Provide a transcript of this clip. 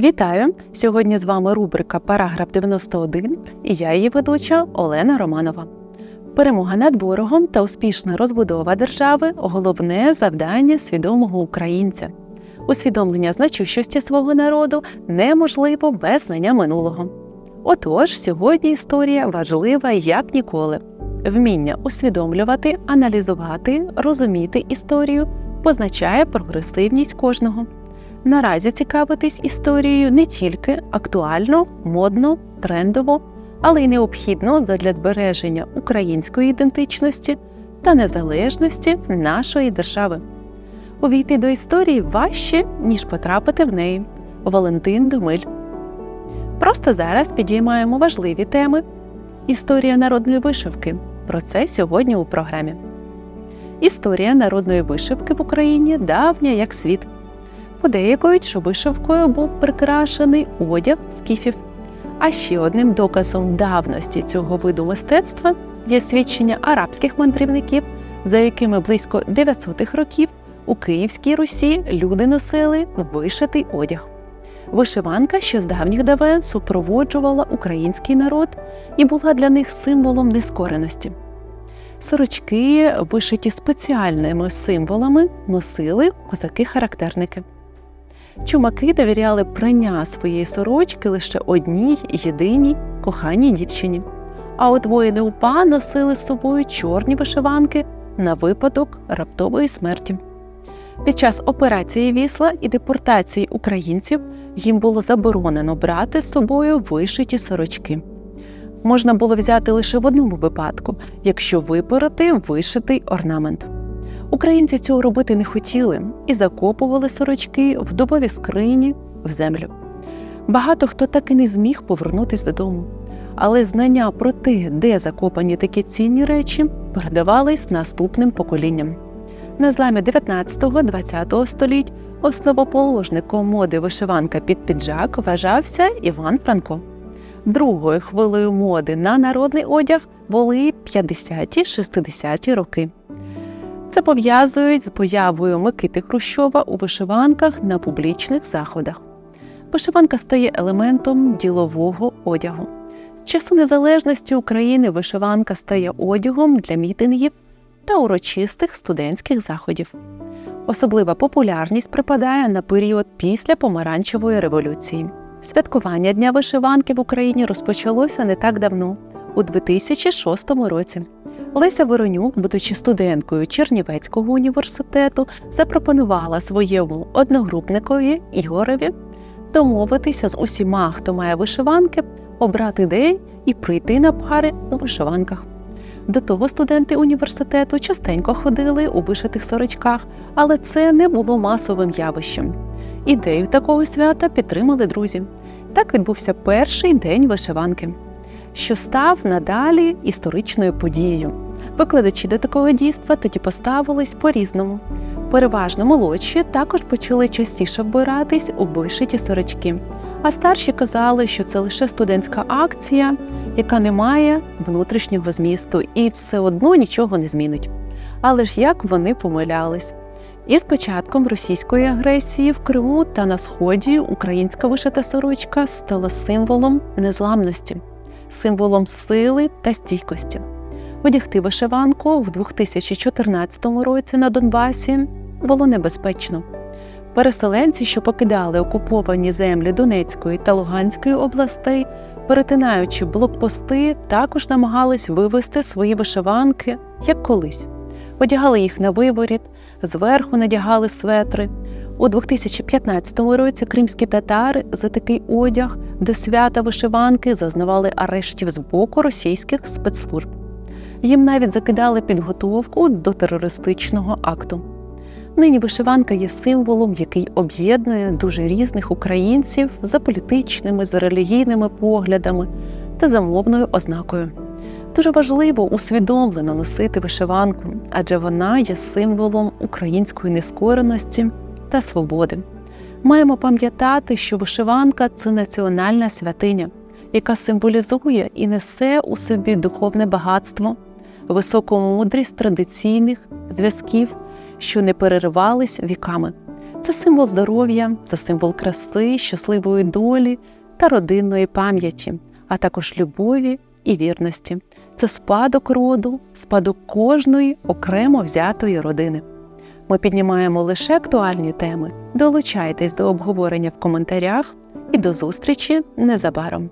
Вітаю! Сьогодні з вами рубрика Параграф 91 і я її ведуча Олена Романова. Перемога над ворогом та успішна розбудова держави головне завдання свідомого українця. Усвідомлення значущості свого народу неможливо без знання минулого. Отож, сьогодні історія важлива як ніколи. Вміння усвідомлювати, аналізувати, розуміти історію позначає прогресивність кожного. Наразі цікавитись історією не тільки актуально, модно, трендово, але й необхідно задля збереження української ідентичності та незалежності нашої держави. Увійти до історії важче, ніж потрапити в неї. Валентин Думиль. Просто зараз підіймаємо важливі теми. Історія народної вишивки. Про це сьогодні у програмі. Історія народної вишивки в Україні давня як світ. Подейкують, що вишивкою був прикрашений одяг скіфів. А ще одним доказом давності цього виду мистецтва є свідчення арабських мандрівників, за якими близько 900-х років у Київській Русі люди носили вишитий одяг. Вишиванка ще з давніх давен супроводжувала український народ і була для них символом нескореності. Сорочки, вишиті спеціальними символами, носили козаки-характерники. Чумаки довіряли прання своєї сорочки лише одній єдиній коханій дівчині. А от воїни УПА носили з собою чорні вишиванки на випадок раптової смерті. Під час операції Вісла і депортації українців їм було заборонено брати з собою вишиті сорочки. Можна було взяти лише в одному випадку, якщо випороти вишитий орнамент. Українці цього робити не хотіли і закопували сорочки в дубові скрині в землю. Багато хто так і не зміг повернутися додому, але знання про те, де закопані такі цінні речі, передавались наступним поколінням. На зламі 19-20 століть основоположником моди вишиванка під піджак вважався Іван Франко. Другою хвилею моди на народний одяг були 50-60-ті роки. Це пов'язують з появою Микити Хрущова у вишиванках на публічних заходах. Вишиванка стає елементом ділового одягу. З часу незалежності України вишиванка стає одягом для мітингів та урочистих студентських заходів. Особлива популярність припадає на період після помаранчевої революції. Святкування Дня вишиванки в Україні розпочалося не так давно, у 2006 році. Леся Воронюк, будучи студенткою Чернівецького університету, запропонувала своєму одногрупникові Ігорові домовитися з усіма, хто має вишиванки, обрати день і прийти на пари у вишиванках. До того студенти університету частенько ходили у вишитих сорочках, але це не було масовим явищем. Ідею такого свята підтримали друзі. Так відбувся перший день вишиванки, що став надалі історичною подією. Викладачі до такого дійства тоді поставились по-різному. Переважно молодші також почали частіше вбиратись у вишиті сорочки, а старші казали, що це лише студентська акція, яка не має внутрішнього змісту і все одно нічого не змінить. Але ж як вони помилялись? І з початком російської агресії в Криму та на сході українська вишита сорочка стала символом незламності, символом сили та стійкості. Одягти вишиванку в 2014 році на Донбасі було небезпечно. Переселенці, що покидали окуповані землі Донецької та Луганської областей, перетинаючи блокпости, також намагались вивести свої вишиванки як колись. Одягали їх на виворіт, зверху надягали светри. У 2015 році кримські татари за такий одяг до свята вишиванки зазнавали арештів з боку російських спецслужб. Їм навіть закидали підготовку до терористичного акту. Нині вишиванка є символом, який об'єднує дуже різних українців за політичними, за релігійними поглядами та за мовною ознакою. Дуже важливо усвідомлено носити вишиванку, адже вона є символом української нескореності та свободи. Маємо пам'ятати, що вишиванка це національна святиня, яка символізує і несе у собі духовне багатство, високу мудрість традиційних зв'язків, що не переривались віками. Це символ здоров'я, це символ краси, щасливої долі та родинної пам'яті, а також любові і вірності. Це спадок роду, спадок кожної окремо взятої родини. Ми піднімаємо лише актуальні теми. Долучайтесь до обговорення в коментарях і до зустрічі незабаром.